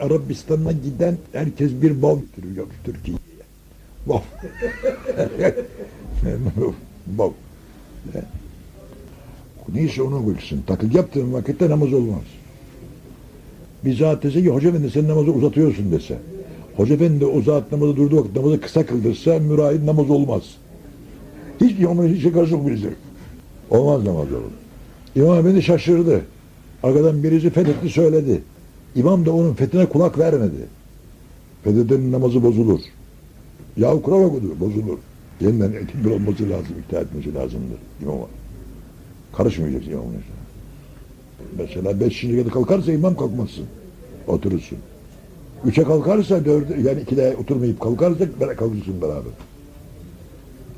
Arabistan'a giden herkes bir bal götürüyor Türkiye'ye. Bal. bal. Neyse onu bilsin. Takıl yaptığın vakitte namaz olmaz. Bizzat dese ki hoca efendi sen namazı uzatıyorsun dese. Hoca efendi o zat namazı durduğu vakit namazı kısa kıldırsa müraid namaz olmaz. Hiç imamın hiç şey karşı birisi. Olmaz namaz olur. İmam efendi şaşırdı. Arkadan birisi fethetti söyledi. İmam da onun fethine kulak vermedi. Fethedenin namazı bozulur. Ya kural okudu, bozulur. Yeniden bir olması lazım, ikna etmesi lazımdır imama. Karışmayacaksın imamın işine. Mesela beşinci kere kalkarsa imam kalkmazsın. Oturursun. Üçe kalkarsa dördü, yani ikide oturmayıp kalkarsa kalkırsın beraber.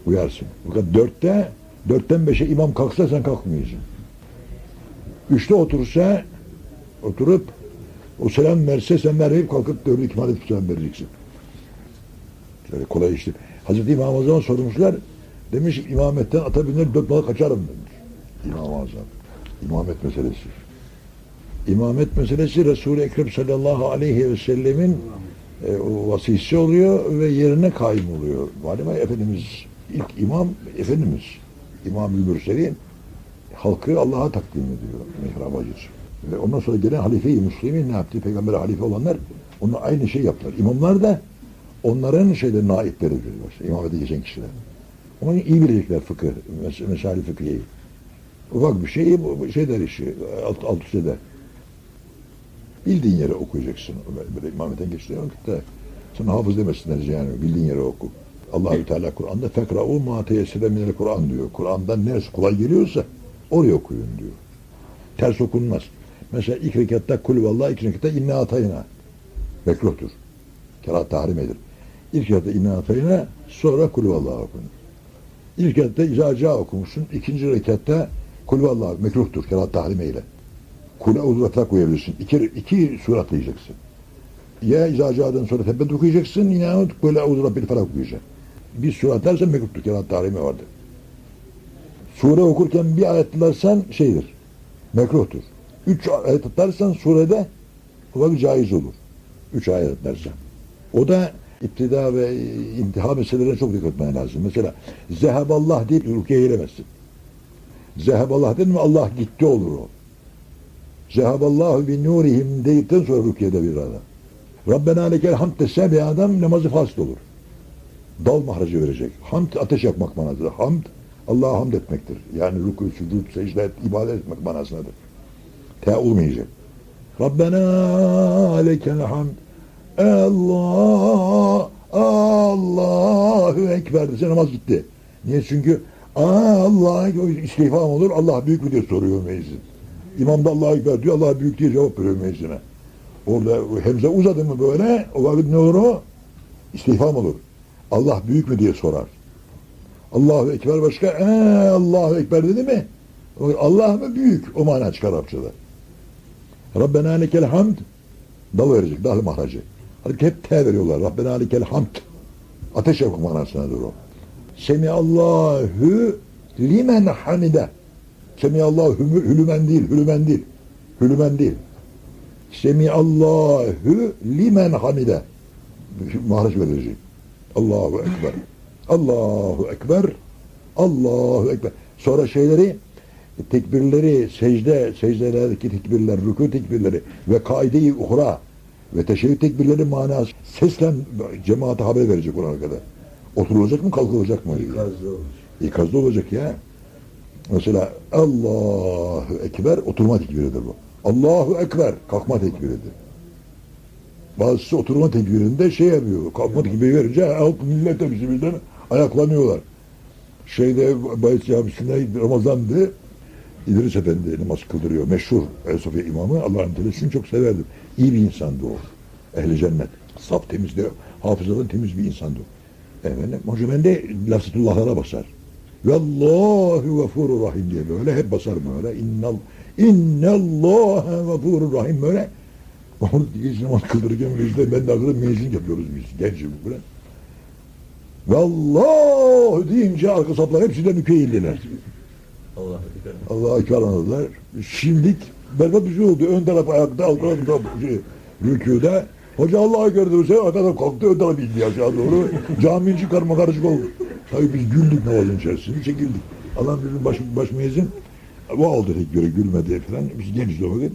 Uyarsın. Fakat dörtte, dörtten beşe imam kalksa sen kalkmayacaksın. Üçte otursa, oturup o selam verse sen vermeyip kalkıp dördü ikmal edip selam vereceksin. Böyle kolay işte. Hazreti İmam Azam'a sormuşlar. Demiş imametten ata biner dört balık kaçarım demiş. İmam Azam. İmamet meselesi. İmamet meselesi Resul-i Ekrem sallallahu aleyhi ve sellemin e, vasisi oluyor ve yerine kaim oluyor. Malum Efendimiz ilk imam Efendimiz. İmam-ı Mürselin halkı Allah'a takdim ediyor. Mihraba geçiyor. Ve ondan sonra gelen halife-i Müslümin ne yaptı? Peygamber'e halife olanlar onunla aynı şey yaptılar. İmamlar da onların şeyde naipleridir. Işte, imamete geçen kişiler. Onun iyi bilecekler fıkıh, mes mesali fıkhiyeyi. Ufak bir şey, şey der işi, alt, alt üst eder. Bildiğin yere okuyacaksın. Böyle, imametten geçtiğin vakitte sana hafız demesinler yani, bildiğin yere oku. Allahü Teala Kur'an'da fekra'u ma teyessire minel Kur'an diyor. Kur'an'dan neresi kolay geliyorsa oraya okuyun diyor. Ters okunmaz. Mesela ilk rekatta kul vallahi, ikinci rekatta inna atayna. Mekruhtur. Kerahat tahrimedir. İlk rekatta inna atayna, sonra kul vallahi okun. İlk rekatta izaca okumuşsun, ikinci rekatta kul vallahi mekruhtur. Kerahat tahrimeyle. Kule uzatla koyabilirsin. İki, iki surat diyeceksin. Ya izaca'dan sonra tebbet okuyacaksın, yahut kule uzatla bir falan okuyacaksın. Bir surat dersen mekruhtur. Kerahat tahrimi vardır. Sure okurken bir ayet tutarsan şeydir. Mekruhtur. Üç ayet tutarsan surede vakit caiz olur. Üç ayet tutarsan. O da iptida ve intiha meselelerine çok dikkat etmen lazım. Mesela zeheballah deyip rukiye eylemezsin. Zeheballah dedin mi Allah gitti olur o. Zeheballahu bin nurihim dedikten sonra rukiyede bir adam. Rabbena lekel hamd dese bir adam namazı fasıl olur. Dal mahracı verecek. Hamd ateş yakmak manasıdır. Hamd Allah'a hamd etmektir. Yani rükû, sücud, secde, et, ibadet etmek manasındadır. Te olmayacak. Rabbena alekel hamd. Allah, Allahu Ekber dese namaz gitti. Niye? Çünkü Allah istifam olur, Allah büyük mü diye soruyor meclisin. İmam da Allahu Ekber diyor, Allah büyük diye cevap veriyor meclisine. Orada hemze uzadı mı böyle, o vakit ne olur o? İstifam olur. Allah büyük mü diye sorar. Allahu Ekber başka, ee, Allahu Ekber dedi mi? Allah mı büyük? O mana çıkar Arapçada. Rabbena lekel hamd dal verecek, dal mahracı. Halbuki hep T veriyorlar. Rabbena lekel hamd. Ateş yakmak manasındadır o. Semiallahu limen hamide. Semiallahu hülümen değil, hülümen değil. Hülümen değil. Semiallahu limen hamide. Mahraç verilecek. Allahu Ekber. Allahu Ekber. Allahu Ekber. Sonra şeyleri tekbirleri, secde, secdelerdeki tekbirler, rükû tekbirleri ve kaide-i uhra ve teşebbüt tekbirleri manası seslen cemaate haber verecek ona kadar. Oturulacak mı, kalkılacak mı? Gazlı olur. İkazda olacak ya. Mesela Allahu Ekber oturma tekbiridir bu. Allahu Ekber kalkma tekbiridir. Bazısı oturma tekbirinde şey yapıyor. Kalkma tekbiri verince halk millet hepsi birden ayaklanıyorlar. Şeyde Bayit Camisi'nde Ramazan'dı. İdris Efendi namaz kıldırıyor. Meşhur Ayasofya imamı. Allah'ın telasını çok severdim. İyi bir insandı o. Ehli cennet. Saf temizdi. Hafızadan temiz bir insandı o. Efendim, Hoca ben de lafzatullahlara basar. Vallahu gafurur rahim diye böyle hep basar böyle. İnnal innallâhe gafurur rahim böyle. Onu gece namaz kıldırırken bizde ben de arkada mezun yapıyoruz biz. Gencim böyle. Vallahu deyince arka saplar hepsinden mükeyildiler. Allah ekber. Anladılar. Şimdilik berbat bir şey oldu. Ön taraf ayakta, alt taraf şey. Rükûda hoca Allah'a gördü. Sen adam kalktı öte tarafa indi aşağı doğru. Cami içi karma karışık oldu. Tabii biz güldük namazın içerisinde çekildik. Allah bizim baş, baş müezzin bu oldu tek göre gülmedi falan. Biz genç o vakit.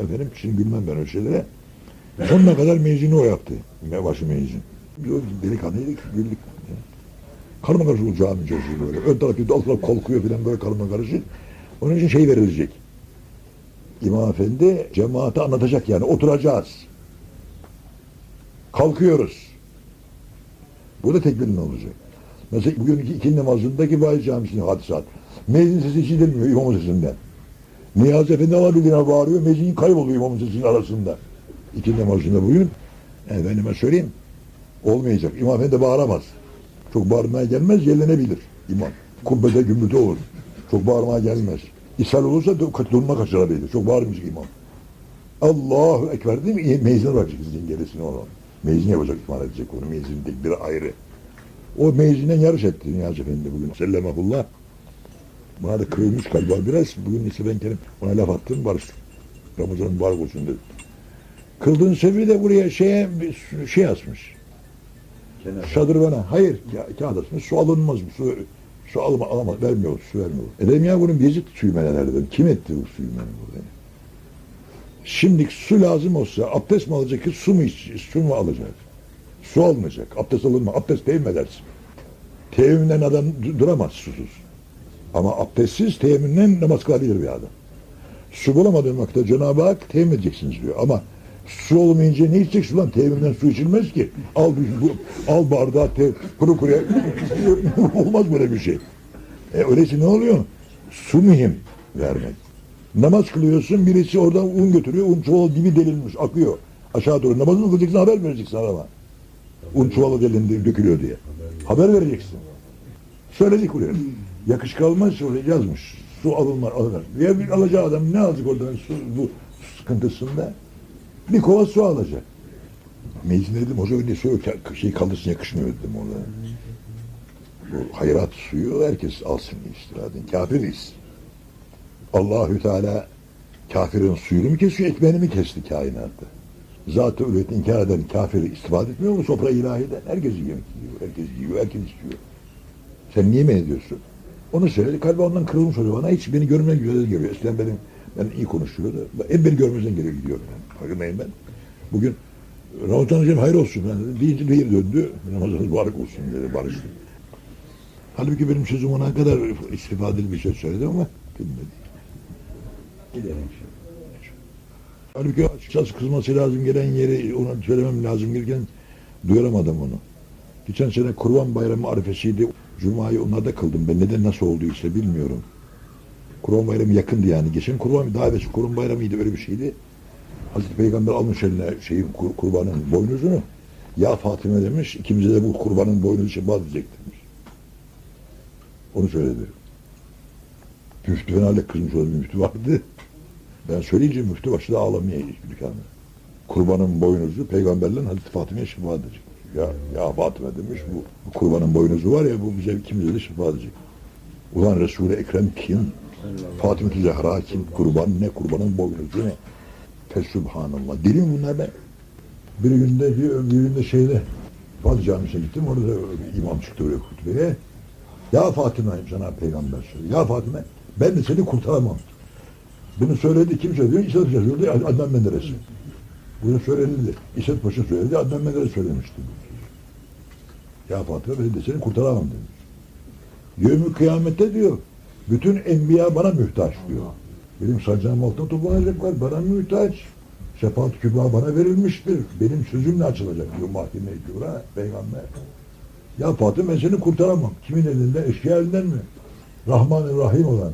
Efendim şimdi gülmem ben öyle şeylere. Sonuna kadar mezini o yaptı. Başı mezun. Biz o delikanlıydık, güldük. Karma karışık oldu cami içerisinde böyle. Ön taraf taraf kalkıyor falan böyle karma karışık. Onun için şey verilecek. İmam Efendi cemaate anlatacak yani. Oturacağız. Kalkıyoruz. Bu da tekbirin olacak. Mesela bugünkü ikindi namazındaki Vahid Camisi'nin hadisat. Mezun sesi işitilmiyor imamın sesinden. Niyazi Efendi alabildiğine bağırıyor. Mezun kayboluyor imamın sesinin arasında. İkindi namazında bugün. Efendime söyleyeyim. Olmayacak. İmam Efendi bağıramaz. Çok bağırmaya gelmez, yerlenebilir imam. Kubbede gümbürtü olur. Çok bağırmaya gelmez. İshal olursa durma kaçırabilir. Çok bağırmayacak imam. Allahu Ekber değil mi? Meyzine bakacak sizin gerisini onu. Meyzine yapacak, ihmal edecek onu. Meyzinin tekbiri ayrı. O meyzinden yarış etti Niyazi Efendi bugün. Sellemahullah. Bana da kırılmış galiba biraz. Bugün ise ben kendim ona laf attım barıştık. Ramazan mübarek olsun dedim. Kıldığın sebebi de buraya şeye şey asmış. Şadırvana. Hayır. Ya, kağıt. Su alınmaz mı? Su, su alma, alamaz. Vermiyor. Su vermiyor. Edem ya bunun Yezid suymenelerden. Kim etti bu suyumeni burada? Şimdi su lazım olsa abdest mi alacak ki su mu iç, su mu alacak? Su almayacak. Abdest alınma. Abdest teyemmüm edersin. Teyemmümden adam du- duramaz susuz. Ama abdestsiz teyemmümden namaz kılabilir bir adam. Su bulamadığın vakitte Cenab-ı Hak teyemmüm edeceksiniz diyor. Ama su olmayınca ne içeceksin lan? Teyemmümden su içilmez ki. Al, bu, al bardağı te, kuru kuruya. Olmaz böyle bir şey. E öyleyse ne oluyor? Su mühim vermek. Namaz kılıyorsun birisi oradan un götürüyor. Un çuvalı dibi delinmiş akıyor. Aşağı doğru. Namazını kılacaksın haber vereceksin adama. Un çuvalı delindi dökülüyor diye. Haber vereceksin. Söyledik buraya. Yakışık almaz oraya yazmış. Su alınmaz alınır. Ya bir alacağı adam ne alacak oradan su bu sıkıntısında? Bir kova su alacak. Meclis dedim hoca öyle su şey kaldırsın yakışmıyor dedim orada. Bu hayrat suyu herkes alsın istirahatın. Kafiriz. Allahü Teala kafirin suyunu mu kesiyor, ekmeğini mi kesti kainatta? Zat-ı inkar eden kafiri istifade etmiyor mu sofra ilahiden? Herkes yiyor, herkes yiyor, herkes istiyor. Sen niye mi ediyorsun? Onu söyledi, kalbi ondan kırılmış oluyor bana. Hiç beni görmeden güzel geliyor. Eskiden benim, ben iyi konuşuyordu. Hep beni görmezden geliyor gidiyorum ben. Farkındayım ben. Bugün Ramazan Hocam hayır olsun. Yani deyince bir döndü. Ramazan mübarek olsun dedi, barıştık. Halbuki benim sözüm ona kadar istifadeli bir şey söyledi ama dinledi. Gidelim Halbuki açıkçası kızması lazım gelen yeri ona söylemem lazım gelirken duyuramadım onu. Geçen sene Kurban Bayramı arifesiydi. Cuma'yı onlarda kıldım ben. Neden nasıl olduysa bilmiyorum. Kurban Bayramı yakındı yani. Geçen Kurban daha evvelsi Kurban Bayramı'ydı öyle bir şeydi. Hazreti Peygamber almış eline şeyin kur- kurbanın boynuzunu. Ya Fatime demiş ikimize de bu kurbanın boynuzu şefaat edecek demiş. Onu söyledi. Müftü Fener'le kızmış olan müftü vardı. Ben söyleyince müftü başladı ağlamaya dükkanı. Kurbanın boynuzu peygamberlerin Hazreti Fatıma'ya şifa edecek. Ya, ya Fatıma demiş bu, bu kurbanın boynuzu var ya bu bize ikimize de şifa edecek. Ulan Resul-i Ekrem kim? Fatıma-tü Zehra kim? Kurban ne? Kurbanın boynuzu ne? Fesubhanallah. Deli mi bunlar be? Bir günde, bir, bir günde şeyde Fatih Camisi'ne gittim. Orada imam çıktı öyle hutbeye. Ya Fatıma sana peygamber söylüyor. Ya Fatıma ben de seni kurtaramam. Bunu söyledi kim söylüyor? İsmet Paşa söyledi Adnan Menderes. Bunu söylenildi. İsmet Paşa söyledi Adnan Menderes söylemişti. Ya Fatıma ben de seni kurtaramam demiş. Yevmi kıyamette diyor. Bütün enbiya bana muhtaç diyor. Benim sancağım altında toplanacaklar. Bana muhtaç. Şefaat kübra bana verilmiştir. Benim sözümle açılacak diyor mahkeme-i kübra peygamber. Ya Fatıma ben seni kurtaramam. Kimin elinden? Eşkıya elinden mi? Rahman Rahim olan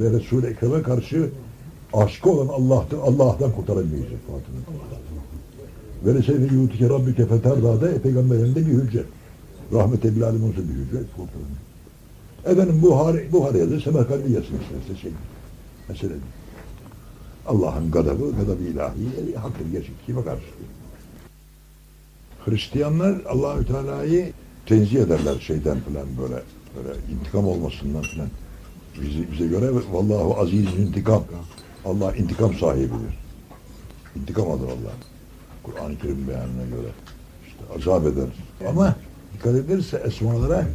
ve Resul-i Ekrem'e karşı aşkı olan Allah'tan, Allah'tan kurtaramayacak Fatıma. Ve reseyfe yutike rabbike feterdâda e, peygamberinde bir hüccet. Rahmet-i bir hüccet kurtaramıyor. Efendim Buhari, Buhari yazı Semerkandi yazsın isterse şey. Değil. Allah'ın gadabı, gadabı ilahi, haktır gerçek kime karşı? Hristiyanlar Allahü Teala'yı tenzih ederler şeyden falan böyle böyle intikam olmasından falan. Bizi, bize göre vallahu aziz intikam. Allah intikam sahibidir. İntikam alır Allah. Kur'an-ı Kerim beyanına göre. İşte azap eder. Ama dikkat edilirse esmalara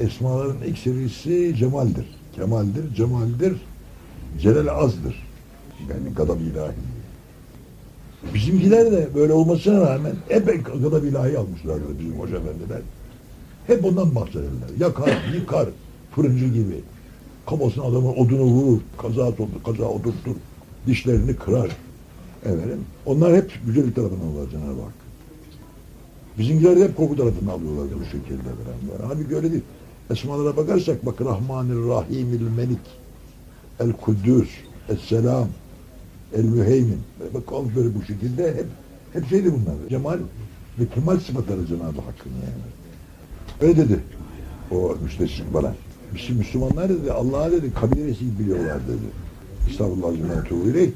esmaların ekserisi cemaldir. Kemaldir, cemaldir. Celal azdır. Yani gadab ilahi. Bizimkiler de böyle olmasına rağmen hep gadab ilahi almışlardı bizim hoca efendiler. Hep ondan bahsederler. Yakar, yıkar, fırıncı gibi. Kafasına adamın odunu vurur, kaza, kaza oturtur, dişlerini kırar. Efendim, onlar hep güzellik tarafından alırlar Cenab-ı Hak. Bizimkiler de hep korku tarafından alıyorlar bu şekilde. Halbuki öyle değil. Esmalara bakarsak bak Rahmanir Rahimil Melik, El Kuddüs, Es Selam, El Müheymin. Bak al böyle bu şekilde hep hep şeydi bunlar. Cemal ve kemal sıfatları Cenab-ı Hakk'ın yani. Öyle dedi o müstesrik bana. Bizim Müslümanlar dedi Allah'a dedi kabilesi biliyorlar dedi. Estağfurullah tuğri.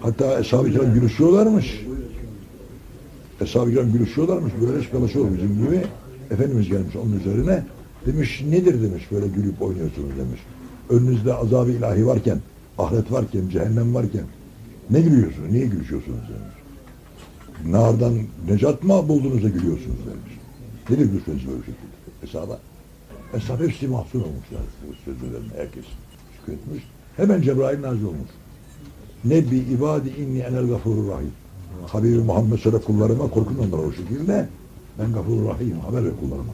Hatta Eshab-ı Kiram gülüşüyorlarmış. Eshab-ı gülüşüyorlarmış. Böyle şakalaşıyor bizim gibi. Efendimiz gelmiş onun üzerine. Demiş nedir demiş böyle gülüp oynuyorsunuz demiş. Önünüzde azab-ı ilahi varken, ahiret varken, cehennem varken ne gülüyorsunuz, niye gülüşüyorsunuz demiş. Nardan necat mı buldunuz da gülüyorsunuz demiş. Nedir gülüşünüz böyle şekilde? Hesaba. Hesap hepsi mahzun olmuşlar bu sözlerine herkes şükretmiş. Hemen Cebrail nazil olmuş. Ne bi ibadi inni enel gafurur rahim. Habibi Muhammed söyle kullarıma korkun onlara o şekilde. Ben gafurur rahim haber ver kullarıma.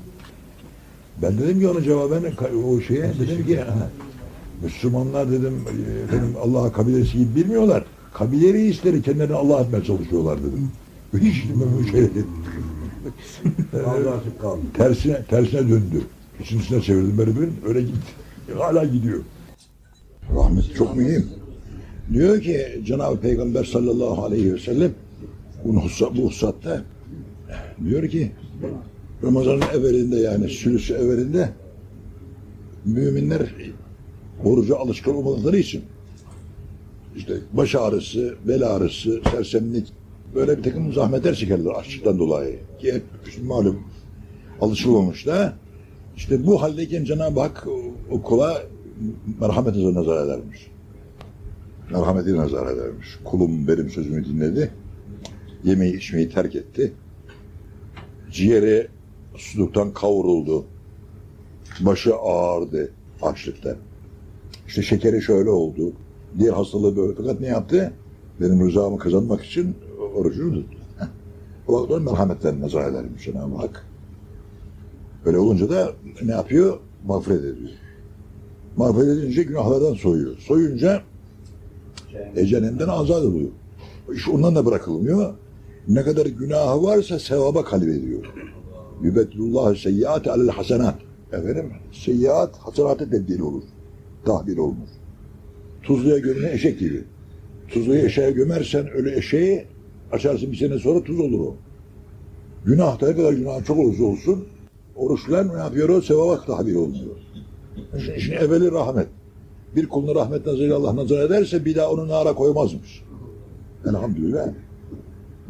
Ben dedim ki ona cevaben o şeye dedim ki Müslümanlar dedim e, efendim Allah'a kabilesi gibi bilmiyorlar. Kabileri işleri kendilerini Allah etmeye çalışıyorlar dedim. Hiç ben şey dedim. Tersine tersine döndü. İçincisine çevirdim böyle bir öyle gitti. Hala gidiyor. Rahmet çok mühim. Diyor ki Cenab-ı Peygamber sallallahu aleyhi ve sellem bu husatta diyor ki Ramazan'ın evvelinde yani sülüsü evvelinde müminler oruca alışkın olmadıkları için işte baş ağrısı, bel ağrısı, sersemlik böyle bir takım zahmetler çekerler açlıktan dolayı. Ki hep malum alışılmamış da işte bu haldeyken Cenab-ı Hak o- kula merhametine nazar edermiş. Merhametine nazar edermiş. Kulum benim sözümü dinledi. Yemeği içmeyi terk etti. Ciğeri suluktan kavruldu. Başı ağırdı açlıkta. İşte şekeri şöyle oldu. Diğer hastalığı böyle. Fakat ne yaptı? Benim rızamı kazanmak için orucunu tuttu. O vakit merhametten nazar edermiş Cenab-ı Hak. Öyle olunca da ne yapıyor? Mağfiret ediyor. Mağfiret edince günahlardan soyuyor. Soyunca e, cehennemden azat oluyor. İş ondan da bırakılmıyor. Ne kadar günahı varsa sevaba kalbediyor. Yübetullah seyyiat alel hasenat. Efendim, seyyiat hasenata tebdil olur. Tahbil olunur. Tuzluya gömülen eşek gibi. Tuzluyu eşeğe gömersen öyle eşeği açarsın bir sene sonra tuz olur o. Günah da ne kadar günah çok olursa olsun oruçlar ne yapıyor o? Sevaba tahbil oluyor. Şimdi, şimdi evveli rahmet. Bir kulunu rahmet nazarıyla Allah nazar ederse bir daha onu nara koymazmış. Elhamdülillah.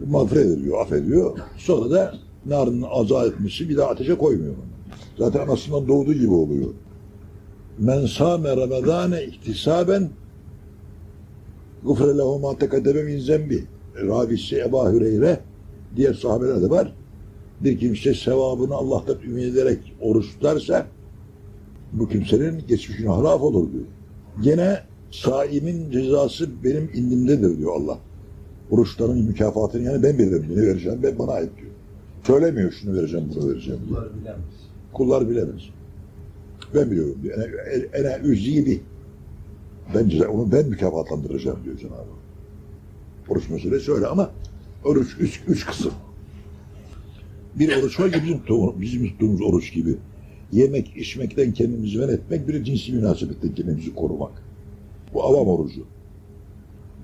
Mağfiret ediyor, affediyor. Sonra da narın azat etmesi bir daha ateşe koymuyor. Zaten anasından doğduğu gibi oluyor. Men sâme Ramazâne ihtisaben gufre lehu mâ tekaddeme min zembi. Rabisi Ebu Hüreyre diğer sahabeler de var. Bir kimse sevabını Allah'tan ümit ederek oruç tutarsa bu kimsenin geçmiş günahları affolur diyor. Gene saimin cezası benim indimdedir diyor Allah. Oruçların mükafatını yani ben bilirim. Ne vereceğim ben bana ait diyor. Söylemiyor şunu vereceğim bunu vereceğim diyor. Bunlar bilemez. Kullar bilemez. Ben biliyorum diyor. Ene, ene üzibi. Ben onu ben mükafatlandıracağım diyor Cenab-ı Hak. Oruç meselesi öyle ama oruç üç, üç kısım. Bir oruç var ki bizim, bizim tuttuğumuz oruç gibi. Yemek, içmekten kendimizi men etmek, bir cinsi münasebetten kendimizi korumak. Bu avam orucu.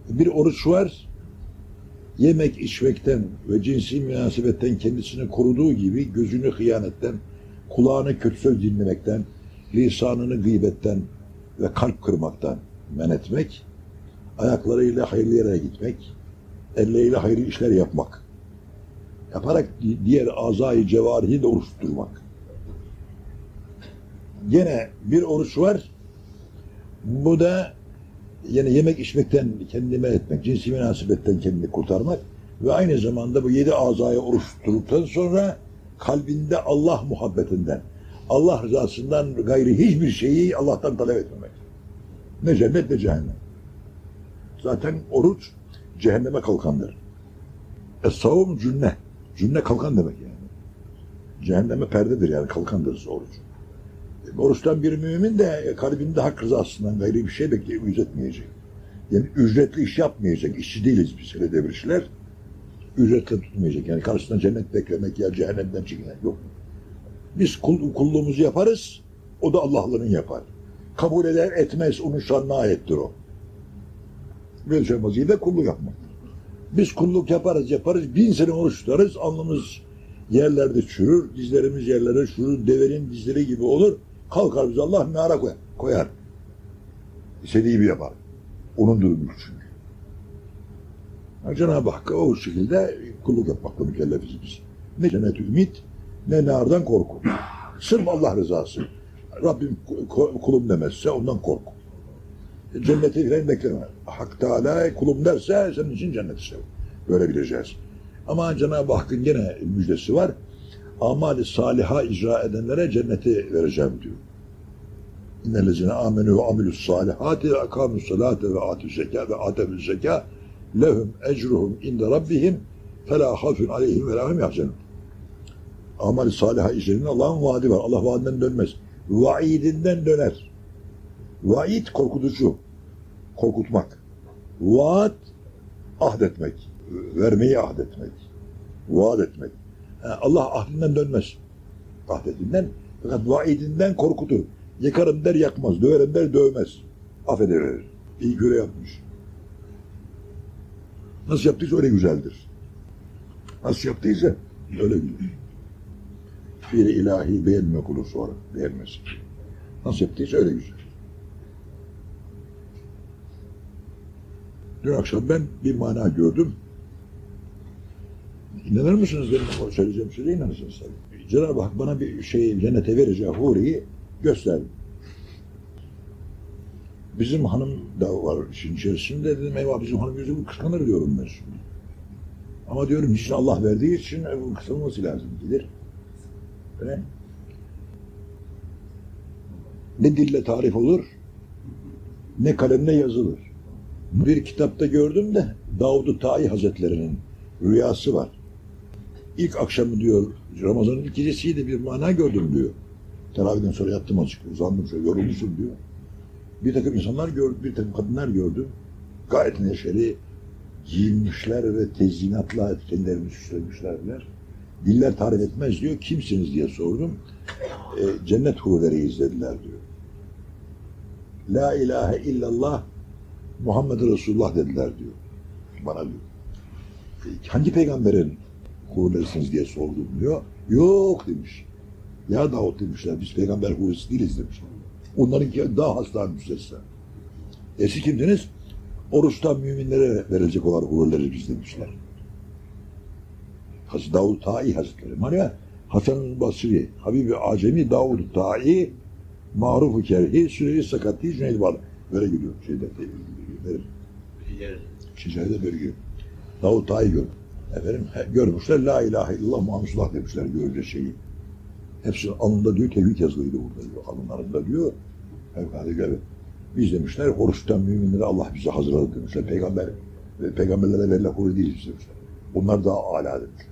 Bir oruç var, yemek, içmekten ve cinsi münasebetten kendisini koruduğu gibi gözünü hıyanetten, kulağını kötü söz dinlemekten, lisanını gıybetten ve kalp kırmaktan men etmek, ayaklarıyla hayırlı yere gitmek, elleriyle hayırlı işler yapmak. Yaparak di- diğer azayı cevarihi de oruç tutturmak. Gene bir oruç var, bu da yani yemek içmekten kendini men etmek, cinsi münasebetten kendini kurtarmak Ve aynı zamanda bu yedi azaya oruç tuttuktan sonra kalbinde Allah muhabbetinden, Allah rızasından gayri hiçbir şeyi Allah'tan talep etmemek. Ne cennet ne cehennem. Zaten oruç cehenneme kalkandır. Es-savum cünne. Cünne kalkan demek yani. Cehenneme perdedir yani kalkandır oruç. E, Oruçtan bir mümin de kalbinde hak rızasından gayri bir şey bekleyip ücretmeyecek. Yani ücretli iş yapmayacak. İşçi değiliz biz hele devirişler. Ücretle tutmayacak. Yani karşısında cennet beklemek ya cehennemden çekinmek yok. Biz kul, kulluğumuzu yaparız. O da Allah'ların yapar. Kabul eder etmez onun şanına ayettir o. Böyle şey vazife kulluk yapmak. Biz kulluk yaparız yaparız. Bin sene oruç tutarız. Alnımız yerlerde çürür. Dizlerimiz yerlere çürür. Devenin dizleri gibi olur. Kalkar biz Allah nara koyar. koyar. İstediği gibi yapar. Onun durumu çünkü. Ha, Cenab-ı Hakk'a o şekilde kulluk yapmakla mükellefiz biz. Ne cennet ümit ne nardan korku. Sırf Allah rızası. Rabbim ku- kulum demezse ondan kork. Cenneti falan bekleme. Hak Teala kulum derse senin için cenneti sev. Böyle bileceğiz. Ama Cenab-ı Hakk'ın gene müjdesi var. Amali saliha icra edenlere cenneti vereceğim diyor. İnnellezine amenu ve amilus salihati ve akamus salate ve atü zeka ve atevü zeka lehum ecruhum inde rabbihim felâ hafun aleyhim ve lahum yahzenun. Amel saliha işlerinin Allah'ın vaadi var. Allah vaadinden dönmez. Vaidinden döner. Vaid korkutucu. Korkutmak. Vaat ahdetmek. Vermeyi ahdetmek. Vaat etmek. Allah ahdinden dönmez. Ahdetinden. Fakat vaidinden korkutur. Yakarım der yakmaz. Döverim der dövmez. Affediverir. İyi göre yapmış. Nasıl yaptıysa öyle güzeldir. Nasıl yaptıysa öyle güzel. Fiili ilahi beğenmek olur sonra. Beğenmez. Nasıl yaptıysa öyle güzel. Dün akşam ben bir mana gördüm. İnanır mısınız benim o söyleyeceğim söze inanırsınız tabii. Cenab-ı Hak bana bir şey cennete vereceği huriyi gösterdi. Bizim hanım da var işin içerisinde. Dedim eyvah bizim hanım yüzümü kıskanır diyorum ben şimdi. Ama diyorum hiç Allah verdiği için kısılması lazım gelir. Öyle. Ne dille tarif olur, ne kalemle yazılır. Bir kitapta gördüm de Davud-u Ta'i Hazretleri'nin rüyası var. İlk akşamı diyor, Ramazan'ın ilk gecesiydi bir mana gördüm diyor. Teravihden sonra yattım azıcık, uzandım şöyle, yorulmuşum diyor. Bir takım insanlar gördüm, bir takım kadınlar gördüm. Gayet neşeli, giyinmişler ve tezyinatla kendilerini süslemişlerler. Diller tarif etmez diyor. Kimsiniz diye sordum. E, cennet hurileri izlediler diyor. La ilahe illallah Muhammed Resulullah dediler diyor. Bana diyor. E, hangi peygamberin hurilerisiniz diye sordum diyor. Yok demiş. Ya Davut demişler biz peygamber hurisi değiliz demişler. Onlarınki daha hasta müstesna. E siz kimdiniz? Oruçtan müminlere verilecek olan hurileri biz demişler. Hazreti Davud Ta'i Hazretleri. Hani Hasan-ı Basri, Habibi Acemi, Davud Ta'i, Maruf-u Kerhi, Süreyya Sakati, Cüneyd Bağlı. Böyle gidiyor şeyde. Verir. Şecerede böyle gidiyor. Davud Ta'i gör. Efendim görmüşler La ilahe illallah Muhammed Resulullah demişler görünce şeyi. Hepsinin alnında diyor tevhid yazılıydı burada diyor. Alınlarında diyor. Fevkalade göre. Biz demişler oruçtan müminleri Allah bize hazırladı demişler. Peygamber ve peygamberlere verilen huri değiliz demişler. Onlar daha âlâ demişler.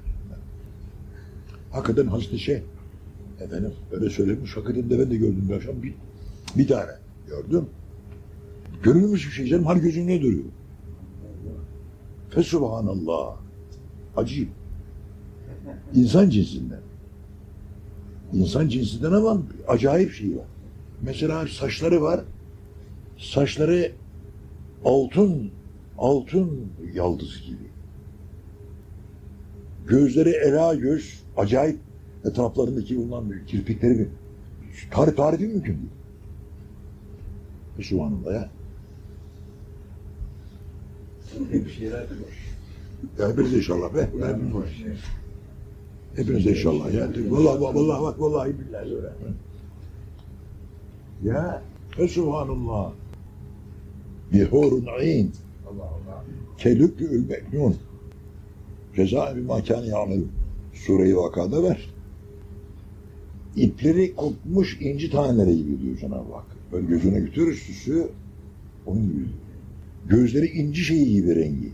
Hakikaten Hazreti şey efendim öyle söylemiş. Hakikaten de ben de gördüm bir akşam bir, bir tane gördüm. Görülmüş bir şey canım. Hani gözün ne duruyor? Fesubhanallah. Acayip. İnsan cinsinden. İnsan cinsinden ama acayip şey var. Mesela saçları var. Saçları altın, altın yaldız gibi. Gözleri ela göz, acayip etraflarındaki bulunan kirpikleri bir tarif tarifi mümkün değil. Subhanallah ya. Bir şeyler Ya hepiniz inşallah be. Hepiniz inşallah ya. Vallahi vallahi bak vallahi billahi öyle. Ya fe subhanallah. Bir hurun ayn. Allah Allah. Meknun. Ceza bir makane yağmel. Sure-i Vaka'da ver. İpleri kopmuş inci taneleri gibi diyor Cenab-ı Hak. Böyle gözüne götürür süsü onun gibi. Gözleri inci şeyi gibi rengi.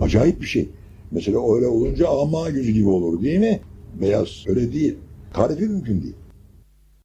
Acayip bir şey. Mesela öyle olunca ama gözü gibi olur değil mi? Beyaz öyle değil. Tarifi mümkün değil.